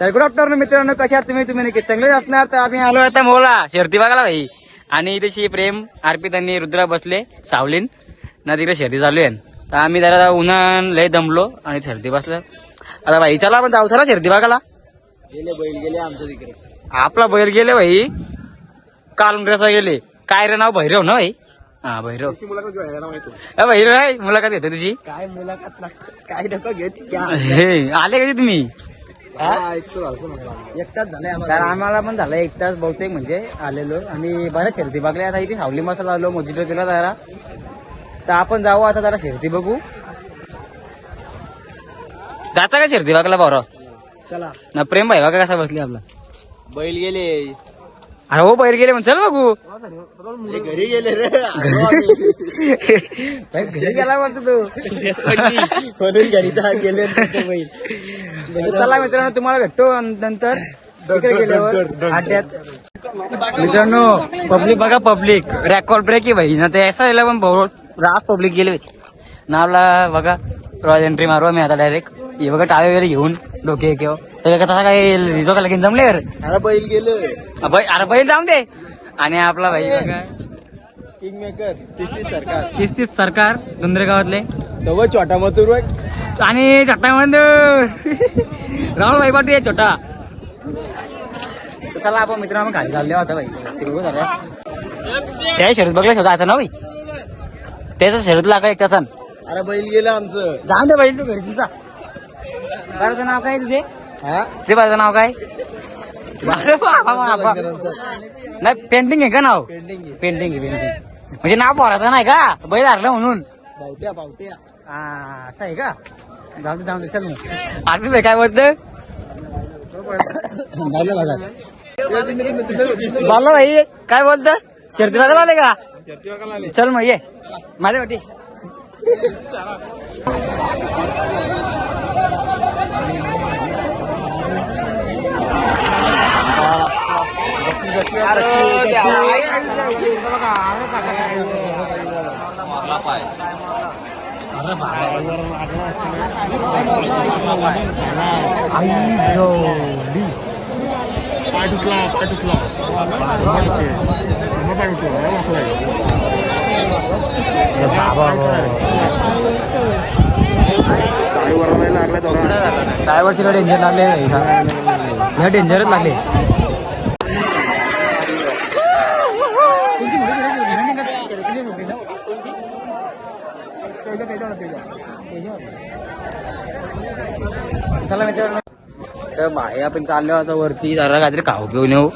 तर good afternoon मित्रांनो कशा आहात तुम्ही? तुम्ही नक्की चांगलेच असणार. तर आम्ही आलो आता मोला शर्ती बघायला भाई. आणि इथे प्रेम अर्पित आणि रुद्रा बसले सावलीन. ना तिकडे शर्ती चालू आहे. तर आम्ही जरा उन्हान लय दमलो आणि शर्ती बसलो. आता भाई चला आपण जाऊ. चला शर्ती बघायला. गेले बैल गेले आमच्या तिकडे. आपला बैल गेले भाई. कालुंड्याचा गेले. काय रे नाव? भैरव ना भाई? हा भैरव. अ, भैरव आहे. मुलाखत येते तुझी. काय मुलाखत लागत? काय नको घेत आले कधी तुम्ही? हा. एकटाच झालाय आम्हाला. पण झालं एक तास बहुतेक म्हणजे आलेलो. आणि बऱ्याच शर्ती बघल्या आता इथे सावली मसाला आलो मोजिटो केला जरा. तर आपण जाऊ आता जरा शर्ती बघू. जाता का शर्ती बघला बरं चला. ना प्रेम भाई बघा कसा बसली आपला. बैल गेले. अरे हो बाहेर गेले म्हण चल बघू. घरी गेले रे. घरी गेला म्हणतो तू. म्हणून गेले चला मित्रांनो तुम्हाला भेटतो नंतर मित्रांनो पब्लिक बघा पब्लिक. रेकॉर्ड ब्रेक आहे भाई. ना ते ऐसा यायला पण बहुत रास पब्लिक गेले ना आपला बघा रॉयल एंट्री मारू आम्ही आता डायरेक्ट हे बघा टाळे वगैरे घेऊन डोके किंवा त्याच्या तसा काय रिझो का लगीन जमले अरे बैल गेलं. अरे बैल जाऊन दे. आणि आपला भाई बघा. किंग मेकर तीस तीस सरकार. तीस तीस सरकार दुंदरे गावातले. तव छोटा मथुर आणि छोटा मंद राहुल भाई पाटील आहे छोटा. तर चला आपण मित्रांनो खाली चालले होता भाई. ते बघू जरा. त्या शर्यत बघलं शोधा आता ना भाई? त्याचा शर्यत लागा एक त्याचा अरे बैल गेलं आमचं. जाऊन दे भाई तू घरी तुमचा बाराचं नाव काय तुझे? हा? तुझे बाराचं नाव काय. नाही पेंटिंग आहे का नाव? आहे. पेंटिंग आहे पेंटिंग म्हणजे नाव पोराचं नाही का? बैल हरलं म्हणून. हा असं आहे का? जाऊ दे जाऊ दे चल मग. आरती भाई काय बोलतं बोलला भाई काय बोलत शर्ती बघायला आले का? चल मग ये. माझ्या वाटी. आई जोडी ड्रायव्हरची डेंजर लागले. ह्या डेंजरच लागले. चला मित्रांनो तर बाहेर आपण चाललो आता वरती जरा काहीतरी खाऊ पिऊन येऊ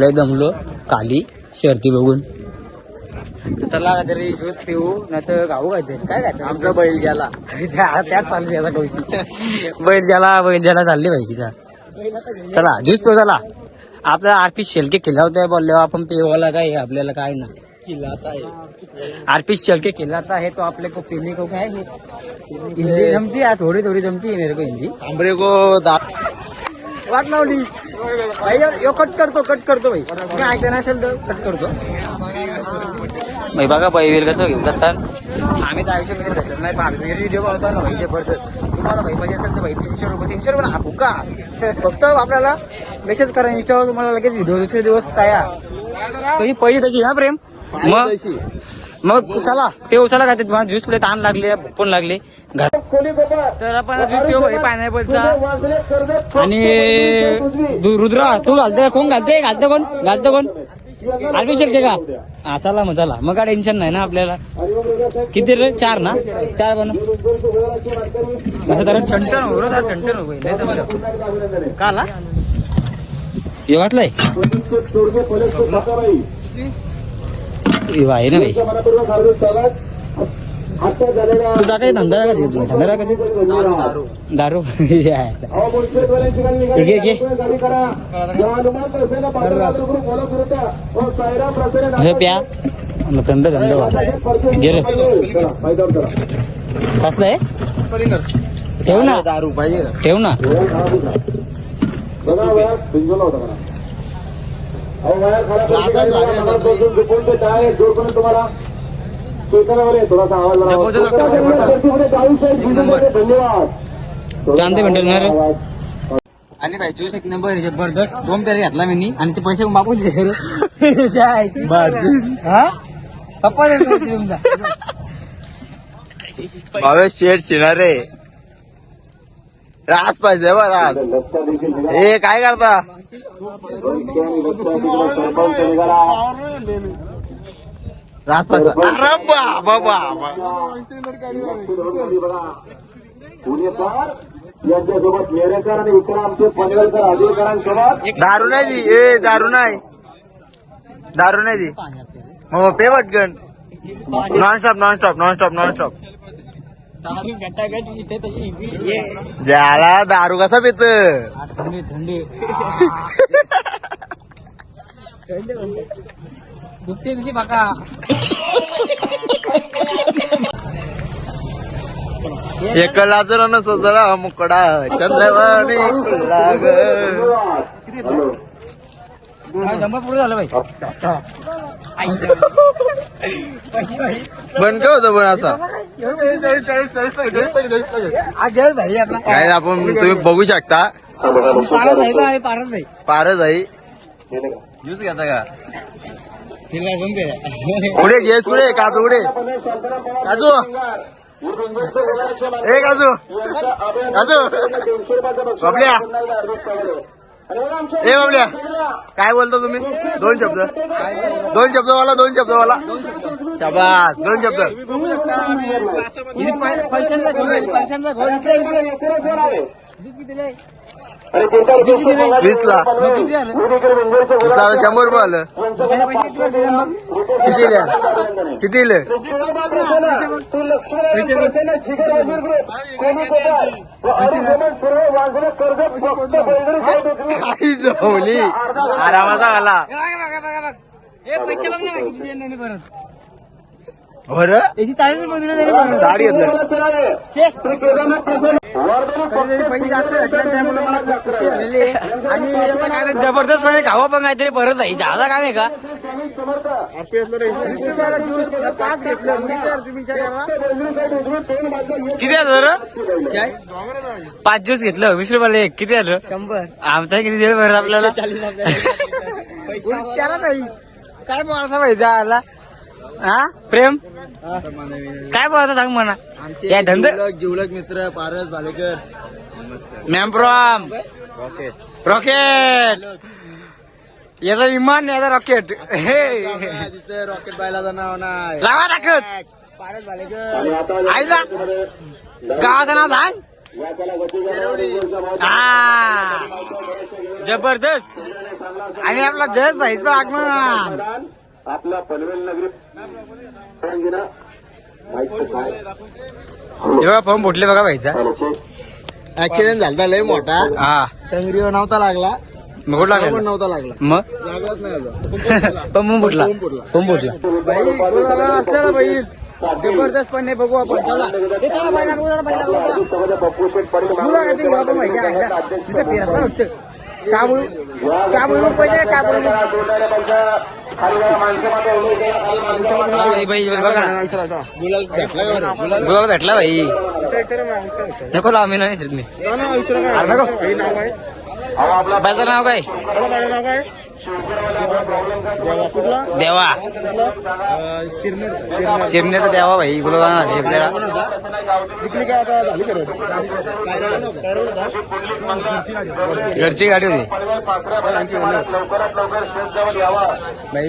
लय दमलो. काली शर्ती बघून. तर चला काहीतरी ज्यूस पिऊ नाही तर खाऊ काहीतरी. काय खायचं? आमचा बैल गेला. त्याच चालली आता कौशी. बैल ज्याला बैल ज्याला चालली बाईकीचा. चला ज्यूस पिऊ चला. आपला आरपी शेलके केला होता बोलले आपण पिवाला काय आपल्याला काय ना. किल्लात आहे. आरपी शेलके खिलाता है तो आपले को पीने को क्या है हिंदी जमती है थोड़ी थोड़ी जमती है मेरे को हिंदी. आंबरे को दा वाट लावली. भाई यो- यो कट करतो कट करतो भाई. काय ऐकलं नसेल तर कट करतो. भाई बघा बाई वेल कसं घेऊन जातात. आम्ही तर आयुष्यामध्ये भेटत नाही पण व्हिडिओ बनवतो ना भाई जबरदस्त तुम्हाला भाई पाहिजे असेल तर भाई तीनशे रुपये तीनशे रुपये ना का फक्त आपल्याला मेसेज करा इंस्टावर तुम्हाला लगेच व्हिडिओ दुसरे दिवस तयार. तुझी पहिली त्याची हा प्रेम? मग. मग चला ते उचला का ते? तुम्हाला ज्यूस लय ताण लागले पण लागले. घर तर आपण ज्यूस पिऊ पायनॅपलचा आणि रुद्रा तू घालते कोण घालते? घालते कोण? घालते कोण? आरपी शेलके का? हा चला मग चला. मग काय टेन्शन नाही ना आपल्याला. किती रे? चार ना? चार बन टंटन हो रे, टंटन हो हे वाचलंय आहे ना भाई तू टाकाय धंदा का तिथे धंदा का तिथे दारू घे घे हे प्या थंड थंड घे रे कसलं आहे ठेव ना दारू पाहिजे ठेव ना रे आणि भाई ज्यूस एक नंबर जबरदस्त दोन पेरे घातला मी आणि ते पैसे मागून. हा? पप्पा. भावे शेठ शिणारे. रास पाहिजे बा रास हे काय करता? रास पाहिजे. अरे बाबा बाबा. यांच्यासोबत नेरेकर आणि विक्रामचे पनवेलकर अधिकाऱ्यांसोबत दारू नाही दी. ए दारू नाही. दारू नाही दी. मग पे पटकन. Non stop non stop non stop non stop दारू तशी ये ज्याला दारू कसा पित? थंडी थंडी. दुखते दिवशी बाका. मुकडा चंद्रवाणी लाग पुढे झालं भाई बन काय होतं पण असा. भाई आपला. काय आपण तुम्ही बघू शकता. पारस भाई आणि पारस भाई पारच आहे. ज्यूस घेता का? कुठे जेस कुठे काजू कुठे काजू. ए काजू. काजू. बाबल्या. ए बाबड्या काय बोलता तुम्ही? दोन शब्द. दोन शब्द वाला दोन शब्द वाला शाबास दोन शब्द. पैशांचा घोळ पैशांचा घोळ. इकडे इकडे. वीस किती दिले? वीस किती दिले? वीस ला मग किती झालं वीस ला आता शंभर रुपये आलं. किती मग? किती काही जमली आरामाचा आला हे? बघा, बघा, बघा, बघा. हे पैसे बघ ना परत? बरं? याची चाळीस त्यांनी परत साडी पैसे जास्त भेटले त्यामुळे मला खूप खुशी झालेली आहे. आणि आता काय ते जबरदस्तपणे खावं पण काहीतरी परत भाई जादा काम आहे का? पाच घेतलं. मी तर तुम्ही किती रे? काय? पाच ज्यूस घेतलं. वीस रुपयाला एक. किती झालं शंभर. आमचा किती दिलं बरं आपल्याला? त्याला नाही काय बोलायचा भाई? आला. हा? प्रेम? काय बोलायचं सांग म्हणा. या धंदे जिवलक मित्र पारस भालेकर मॅम्प्रॉम रॉकेट याचा विमान याचा रॉकेट हे तिथे रॉकेट बायलाचं नाव नाही लावा टाकत पारस भालेकर आईला. गावाचं नाव सांग. हा. जबरदस्त. आणि आपला जयच भाई आगमन. आपल्या पनवेल नगरी. फॉर्म फुटले बघा भाईचा. ऍक्सिडेंट झालता लय मोठा. हा. टंगरीवर नव्हता लागला. मग कुठला? नव्हता लागला. मग? लागलाच नाही अजून. पण मग फुटला फॉर्म फुटला. असलेला भाई जबरदस्त पण नाही बघू आपण. चला. हे चला बाई लागू चला बाई लागू चला. पप्पू शेठ पडील तुला काय ते बाबा माहिती आहे का? नुसतं फिरायचं फक्त चहा बोलू चहा बोलू पाहिजे का चहा बोलू गुलाल भेटला भाई. नको लाव मी नाही मी. अरे नको. बायचं नाव काय? देवा. चिरण्याचा देवा भाई गुलाब आपल्याला. घरची गाडी होती. भाई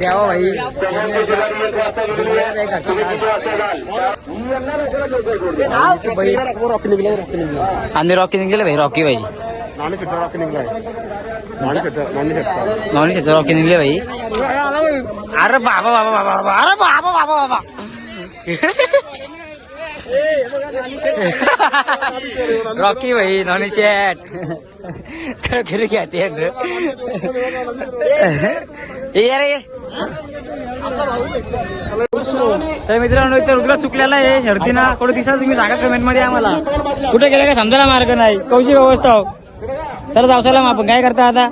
देवा भाई. आणि रॉकी निघले भाई रॉकी भाई. नॉन शेत रॉकी निघले भाई अरे बाबा बाबा बाबा बाबा अरे बाबा बाबा बाबा. रॉकी भाई नॉनी शेट खरं घ्याते तर मित्रांनो इथं रुद्र चुकलेला आहे शर्तीना. कुठे दिसा तुम्ही जागा कमेंटमध्ये आम्हाला. कुठे गेला काय समजायला मार्ग नाही. कौशी व्यवस्था हो. चला जाऊ चला मग आपण. काय करता आता?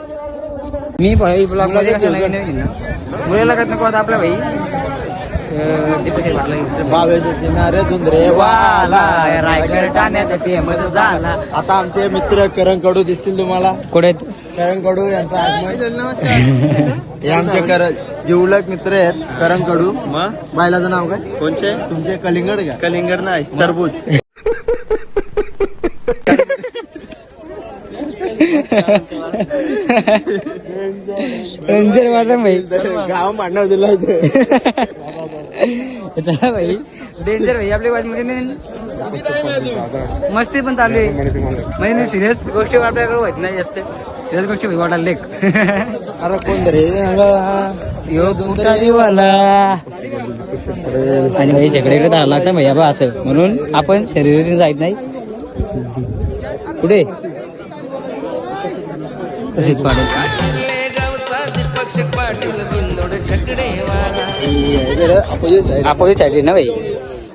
मी भाई ब्लॉग. मुलीला करत नको आता आपल्या भाई? रायगड ठाण्यात फेमस झाला. आता आमचे मित्र करण कडू दिसतील तुम्हाला. कुठे करण कडू यांचा हे आमचे कर जिवलक मित्र आहेत करण कडू. मग बायलाचं नाव काय? कोणचे? तुमचे कलिंगड का? कलिंगड नाही टरबूज. रंजन माझा भाई गाव मांडव दिला चला भाई. डेंजर भाई आपल्या मध्ये नाही. मस्ती पण चालू आहे. म्हणजे सिरियस गोष्टी आपल्याकडे होत नाही जास्त. सिरियस गोष्टी भाई वाटायला लेख अरे कोण रे यो दुंदरा दिवाला आणि भाई झगडे धाडा लागतं भाई बा असं. म्हणून आपण शरीर जायत नाही. कुठे? तशीच पाडू अपोजिट साईड ना भाई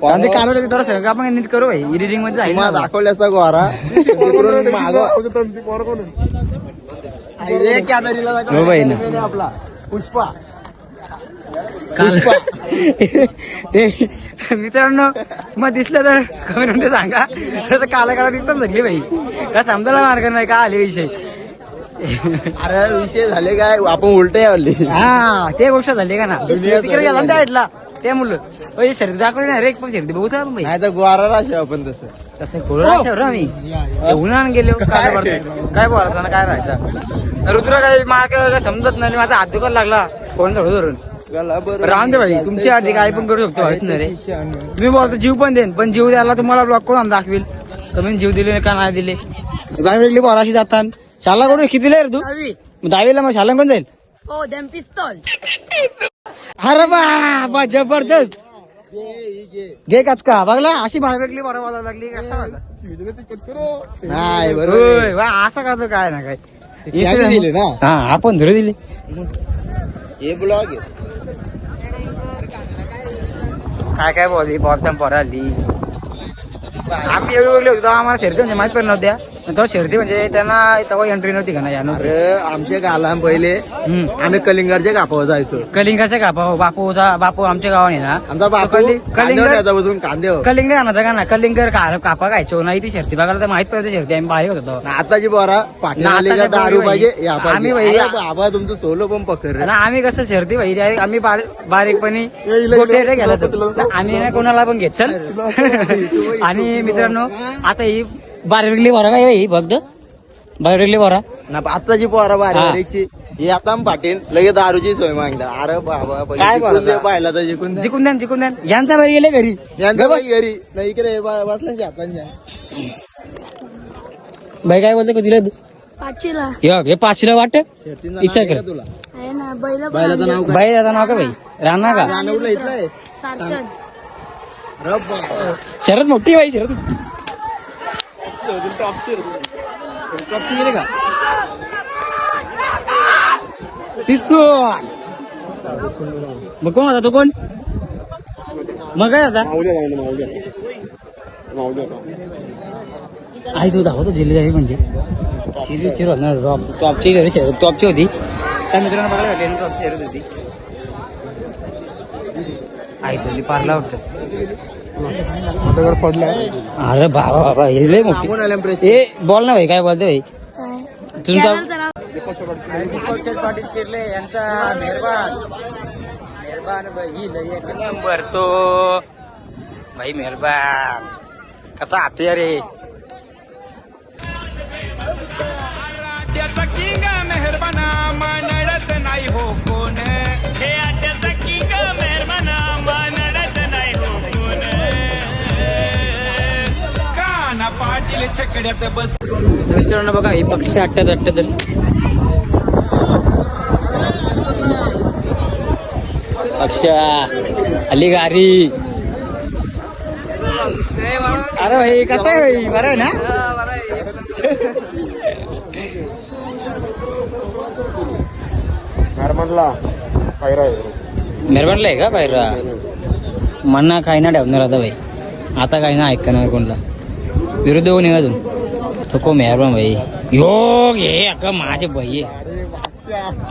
कारण ते कालवलं की थोडं सगळं आपण नीट करू भाई एडिटिंगमध्ये जाईल तुम्हाला ना. दाखवल्याचा गोरा. तिकडून माग हो भाई ना. आपला पुष्पा. काल- ते मित्रांनो तुम्हाला दिसलं तर कमेंटमध्ये सांगा. तर काला काला दिसतात सगळी भाई का समजायला मार्ग नाही का आले विषय? अरे विषय झाले काय? आपण उलटे आवडली हा ते गोष्ट झाली का ना? तिकडे गेला ना त्या ते मुलं. शर्दी दाखवली ना रे एक पण शर्दी बघू नाही तर गोरा राशी आपण तसं. तसं राहायचं आम्ही. उन्हाळ्यात गेलो काय काय? बोलायचं ना काय राहायचं? रुद्र काय काय समजत नाही माझा हात दुखायला लागला. फोन धरून? धरून राहून दे भाई तुमची आधी काय पण करू शकतो नाही रे तुम्ही बोलतो जीव पण देईन पण जीव द्यायला तुम्हाला ब्लॉक कोण दाखवेल? कमी जीव दिले का नाही दिले? गाडी वेगळी बोराशी जातात शाला कोण किती रे तू? मग दहावीला मग शाला कोण जाईल them pistol. अरे बा जबरदस्त. घे काचका बघला अशी बाहेर वेगळी बरं वाजायला लागली कसा वाजा. नाही बरोबर वा, असं करतो काय ना काय. दिले ना. हा आपण धुळे दिली. हे ब्लॉग काय काय बोलली? बॉल पोरा आली आम्ही एवढे वेगळे होतो आम्हाला म्हणजे माहीत पण नव्हत्या. पण तेव्हा शर्दी म्हणजे त्यांना तेव्हा एंट्री नव्हती का? ना या नव्हती अरे आमच्या गाला पहिले. हम्म. आम्ही कलिंगडच्या कापावर जायचो. कलिंगाचा कापा हो, बापूचा बापू आमच्या गावाने ना. आमचा बापू कलिंग कांद्यावर बसून कांदे कलिंग आणायचा का ना कलिंगर का- कापा खायचो? नाही ती शर्ती बघायला तर माहीत पडते शर्ती आम्ही बारीक होतो. आताची बोरा ना, का आताच्या दारू पोरी पाहिजे. या आम्ही पाहिजे बाई- अरे बाबा तुमचं सोलो पण पकड आणि आम्ही कसं शर्दी भाई आम्ही बार- बारीकपणी गोटे गेला आम्ही ना कोणाला पण घेत चल. आणि मित्रांनो आता ही बारविकली बरा काय ही फक्त? बारविकली बरा ना आताची पोरा हा. बारीकची ही आता पाटील लगेच दारूची सोय मागतात. अरे बाबा काय जिंकून बोलता? दे पाहिला तर जिंकून दे. जिकून द्या जिकून द्या यांचा बरी गेले घरी. यांच्या गबस. बाई घरी. नाही इकडे बा- बसल्या हातांच्या भाई काय बोलतो कधी पाचवीला. हे पाचशेला वाटत शेतीचं इच्छा आहे कर. का तुला? आहे ना बैल नाव काय? बाई दादा नाव का भाई राणा का? रानवलं इथलं आहे. सारसड रब शरद मोठी बाई शरद. टॉपची गेली का? पिस्तूल मग कोण होता तो कोण? मग काय होता? आई सुद्धा होतो. जिल्हे म्हणजे. सिरियस चिर होणार टॉप टॉपची घरी शरद टॉपची होती. त्या मित्रांनो बघायला भेटली टॉपची शरद होती. आई तुझी पारला वाटतं अरे बाबा बाबा हे लय मोठी. ए बोल ना भाई काय बोलते भाई? काय? तुमचा पाटील शिरले यांचा मेहरबान. मेहरबान भाई लय एक नंबर तो. भाई मेहरबान. कसा हाते रे मित्रांनो बघा हे पक्षी अट्ट्यात अट्ट्यात अक्षा आली गारी. अरे भाई कसा आहे भाई? बरं आहे ना? मेहरबानला आहे. का पायरा? मन्ना काही ना ठेवणार आता भाई. आता काही ना ऐकणार कोणला. विरुद्ध होऊन अजून. तो को मेहरबान भाई यो घे अक्का माझे भाई।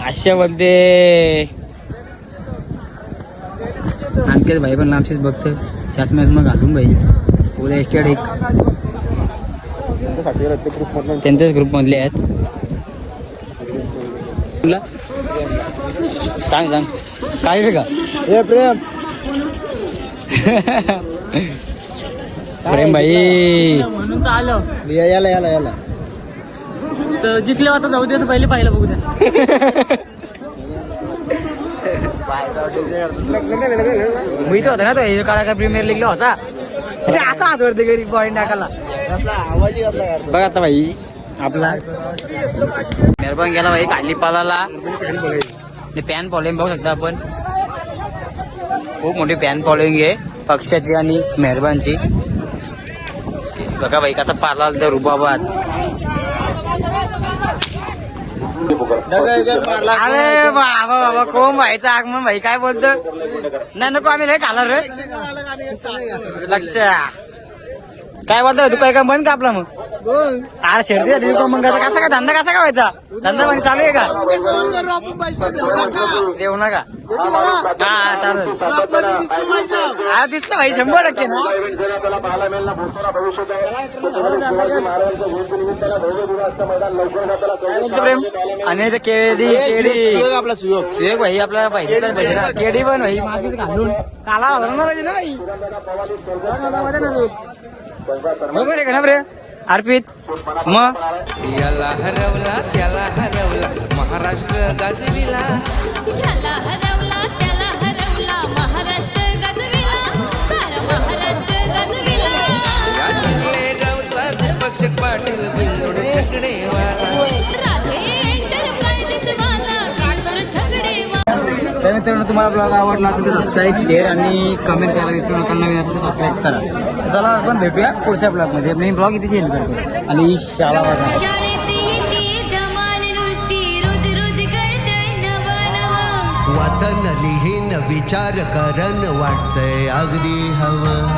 अशा बोलते आणखी भाई पण लांबशीच बघतं चष्मा मग घालून भाई. उद्या एस्टेड एक. त्यांच्याच ग्रुप मधले आहेत. तुला? सांग सांग. काय रे का? हे प्रेम. प्रेम भाई म्हणून तर आलं. या- याला याला याला. तर जिंकले आता जाऊ दे तर पहिले पाहिलं बघू द्या. मी तर होता ना तो हे काळा काय प्रीमियर लीगला होता. त्याच्या असा हात वरती घरी पॉईंट टाकायला. आवाज घातला यार बघ आता भाई आपला मेहरबान गेला भाई खाली पालाला पॅन फॉलोईंग बघू शकता आपण. खूप मोठी पॅन फॉलोईंग आहे पक्षाची आणि मेहरबानची. बघा भाई कसा पाला तर मारला अरे बाबा बाबा कोण व्हायचं आगमन भाई काय बोलतो? नाही नको आम्ही लय खाला रे लक्ष. काय बोलतो तू काय काय बंद का आपला मग? अरे शेरती झाली तू मग आता कसा काय धंदा कसा काय व्हायचा? धंदा म्हणजे चालू आहे का? देऊ नका. हा चालू हा दिसलं भाई शंभर टक्के ना. काय प्रेम आणि ते केडी केडी आपला सुयोग सुयोग भाई आपला पाहिजे पाहिजे ना. केडी पण भाई मागे घालून. काला घालून ना पाहिजे ना भाई. बरोबर आहे का ना प्रे अर्पित. मग याला हरवला त्याला हरवला महाराष्ट्र गाजविला. याला हरवला त्याला हरवला महाराष्ट्र गजविला. सारा महाराष्ट्र गजविला. या गावचा दीपक पाटील. मित्रांनो तुम्हाला ब्लॉग आवडला असेल तर सबस्क्राईब शेअर आणि कमेंट करायला विसरू नका. नवीन असेल तर सबस्क्राईब करा. चला आपण भेटूया पुढच्या ब्लॉगमध्ये मी ब्लॉग इथे शेअर करतो. आणि शाळा वाजा वाचन लिहिन विचार करण वाटतंय. अगदी हवं.